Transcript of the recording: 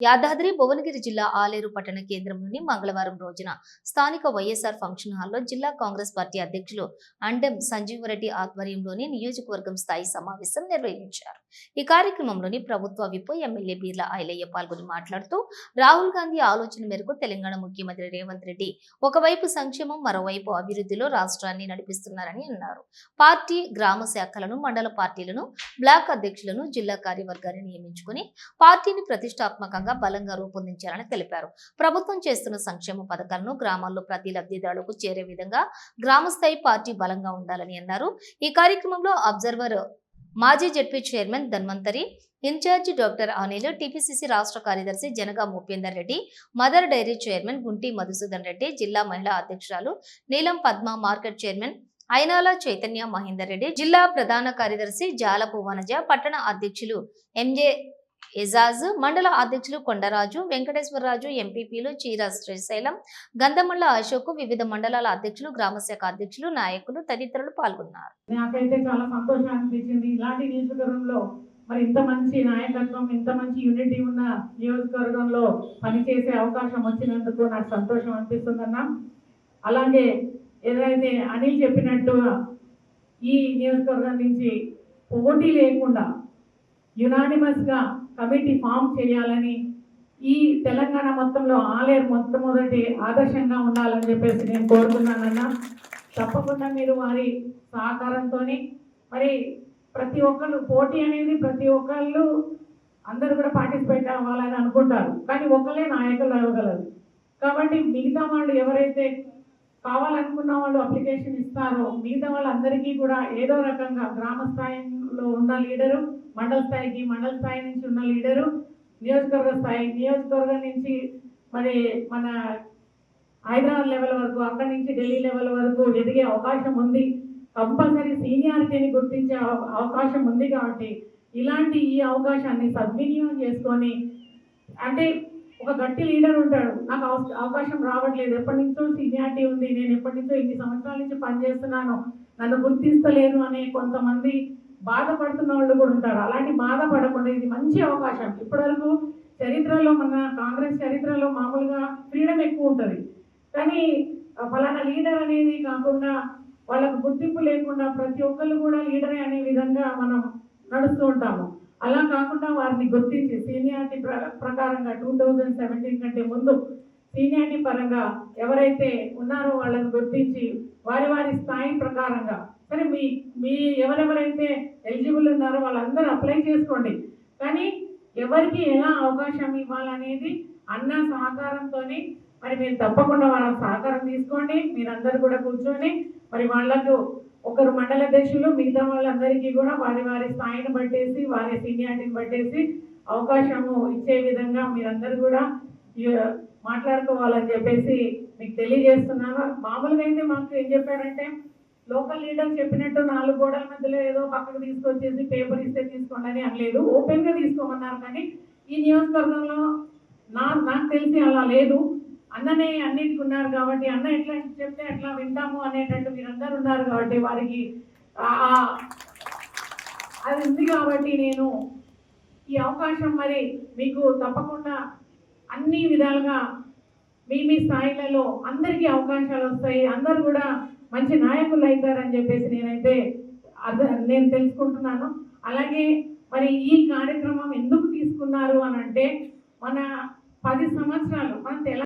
యాదాద్రి భువనగిరి జిల్లా ఆలేరు పట్టణ కేంద్రంలోని మంగళవారం రోజున స్థానిక వైఎస్ఆర్ ఫంక్షన్ హాల్లో జిల్లా కాంగ్రెస్ పార్టీ అధ్యక్షులు అండెం సంజీవరెడ్డి ఆధ్వర్యంలోని నియోజకవర్గం స్థాయి సమావేశం నిర్వహించారు. ఈ కార్యక్రమంలోని ప్రభుత్వ విప్ ఎమ్మెల్యే బీర్ల ఐలయ్య పాల్గొని మాట్లాడుతూ రాహుల్ గాంధీ ఆలోచన మేరకు తెలంగాణ ముఖ్యమంత్రి రేవంత్ రెడ్డి ఒకవైపు సంక్షేమం మరోవైపు అభివృద్ధిలో రాష్ట్రాన్ని నడిపిస్తున్నారని అన్నారు. పార్టీ గ్రామ శాఖలను మండల పార్టీలను బ్లాక్ అధ్యక్షులను జిల్లా కార్యవర్గాన్ని నియమించుకుని పార్టీని ప్రతిష్టాత్మకంగా బలంగా రూపొందించాలని తెలిపారు. ప్రభుత్వం చేస్తున్న సంక్షేమ పథకాలను గ్రామాల్లో ప్రతి లబ్ధిదారులకు చేరే విధంగా గ్రామస్థాయి పార్టీ బలంగా ఉండాలని అన్నారు. ఈ కార్యక్రమంలో అబ్జర్వర్ మాజీ ZP chairman Dhanvantari incharge doctor Anil TPCC రాష్ట్ర కార్యదర్శి Janaga Upender Reddy mother dairy chairman Gunti Madhusudan Reddy జిల్లా మహిళా అధ్యక్షురాలు నీలం పద్మ మార్కెట్ చైర్మన్ అయినాల చైతన్య మహేందర్ రెడ్డి జిల్లా ప్రధాన కార్యదర్శి జాలపు వనజ పట్టణ అధ్యక్షులు ఎంజే ఎజాజ్ మండల అధ్యక్షులు కొండరాజు వెంకటేశ్వరరాజు ఎంపీపీలు చీర శ్రీశైలం గంధమల్ల అశోక్ వివిధ మండలాల అధ్యక్షులు గ్రామశాఖ అధ్యక్షులు నాయకులు తదితరులు పాల్గొన్నారు. నాకైతే చాలా సంతోషం అనిపించింది. ఇలాంటి నియోజకవర్గంలో మరి ఇంత మంచి నాయకత్వం ఇంత మంచి యూనిటీ ఉన్న నియోజకవర్గంలో పనిచేసే అవకాశం వచ్చినందుకు నాకు సంతోషం అనిపిస్తుందన్నా అలాగే ఏదైతే అనిల్ చెప్పినట్టు ఈ నియోజకవర్గం నుంచి పోటీ లేకుండా యునానిమస్గా కమిటీ ఫామ్ చేయాలని ఈ తెలంగాణ మొత్తంలో ఆలయం మొట్టమొదటి ఆదర్శంగా ఉండాలని చెప్పేసి నేను కోరుతున్నానన్నా తప్పకుండా మీరు వారి సహకారంతో మరి ప్రతి ఒక్కళ్ళు పోటీ అనేది ప్రతి ఒక్కళ్ళు అందరూ కూడా పార్టిసిపేట్ అవ్వాలని అనుకుంటారు. కానీ ఒకళ్ళే నాయకులు అవ్వగలరు. కాబట్టి మిగతా వాళ్ళు ఎవరైతే కావాలనుకున్న వాళ్ళు అప్లికేషన్ ఇస్తారో మిగతా వాళ్ళందరికీ కూడా ఏదో రకంగా గ్రామ స్థాయిలో ఉన్న లీడరు మండల స్థాయికి మండల స్థాయి నుంచి ఉన్న లీడరు నియోజకవర్గ స్థాయి నియోజకవర్గం నుంచి మరి మన హైదరాబాద్ లెవెల్ వరకు అక్కడి నుంచి ఢిల్లీ లెవెల్ వరకు ఎదిగే అవకాశం ఉంది. కంపల్సరీ సీనియారిటీని గుర్తించే అవ- అవకాశం ఉంది కాబట్టి ఇలాంటి ఈ అవకాశాన్ని సద్వినియోగం చేసుకొని అంటే ఒక గట్టి లీడర్ ఉంటాడు. నాకు అవకాశం రావట్లేదు. ఎప్పటి నుంచో సీనియారిటీ ఉంది. నేను ఎప్పటి నుంచో ఇన్ని సంవత్సరాల నుంచి పనిచేస్తున్నాను. నన్ను గుర్తిస్తలేను అనే కొంతమంది బాధపడుతున్న వాళ్ళు కూడా ఉంటారు. అలాంటి బాధపడకుండా ఇది మంచి అవకాశం. ఇప్పటివరకు చరిత్రలో మన కాంగ్రెస్ చరిత్రలో మామూలుగా ఫ్రీడమ్ ఎక్కువ ఉంటుంది. కానీ ఫలానా లీడర్ అనేది కాకుండా వాళ్ళకు గుర్తింపు లేకుండా ప్రతి ఒక్కళ్ళు కూడా లీడరే అనే విధంగా మనం నడుస్తూ ఉంటాము. వారిని గుర్తించి సీనియారిటీ ప్ర ప్రకారంగా టూ థౌజండ్ సెవెంటీన్ కంటే ముందు సీనియారిటీ పరంగా ఎవరైతే ఉన్నారో వాళ్ళని గుర్తించి వారి వారి స్థాయి ప్రకారంగా సరే మీ మీ ఎవరెవరైతే ఎలిజిబుల్ ఉన్నారో వాళ్ళందరూ అప్లై చేసుకోండి. కానీ ఎవరికి ఎలా అవకాశం ఇవ్వాలనేది అన్న సహకారంతోనే మరి మీరు తప్పకుండా వాళ్ళ సహకారం తీసుకోండి. మీరందరూ కూడా కూర్చొని మరి వాళ్ళకు ఒకరు మండల అధ్యక్షులు మిగతా వాళ్ళందరికీ కూడా వారి వారి స్థాయిని బట్టేసి వారి సీనియారిటీని బట్టేసి అవకాశము ఇచ్చే విధంగా మీరందరూ కూడా మాట్లాడుకోవాలని చెప్పేసి మీకు తెలియజేస్తున్నాను. మామూలుగా అయితే మాకు ఏం చెప్పారంటే లోకల్ లీడర్ చెప్పినట్టు నాలుగు గోడల మధ్యలో ఏదో పక్కకు తీసుకొచ్చేసి పేపర్ ఇస్తే తీసుకోండి అని అనలేదు. ఓపెన్గా తీసుకోమన్నారు కానీ ఈ నియోజకవర్గంలో నా నాకు తెలిసి అలా లేదు. అన్ననే అన్నింటికి ఉన్నారు కాబట్టి అన్న ఎట్లా చెప్తే అట్లా వింటాము అనేటట్టు మీరందరూ ఉన్నారు కాబట్టి వారికి అది ఉంది కాబట్టి నేను ఈ అవకాశం మరి మీకు తప్పకుండా అన్ని విధాలుగా మీ మీ స్థాయిలలో అందరికీ అవకాశాలు వస్తాయి. అందరూ కూడా మంచి నాయకులు అవుతారని చెప్పేసి నేనైతే అర్థ నేను తెలుసుకుంటున్నాను. అలాగే మరి ఈ కార్యక్రమం ఎందుకు తీసుకున్నారు అని అంటే మన పది సంవత్సరాలు మన తెలంగాణ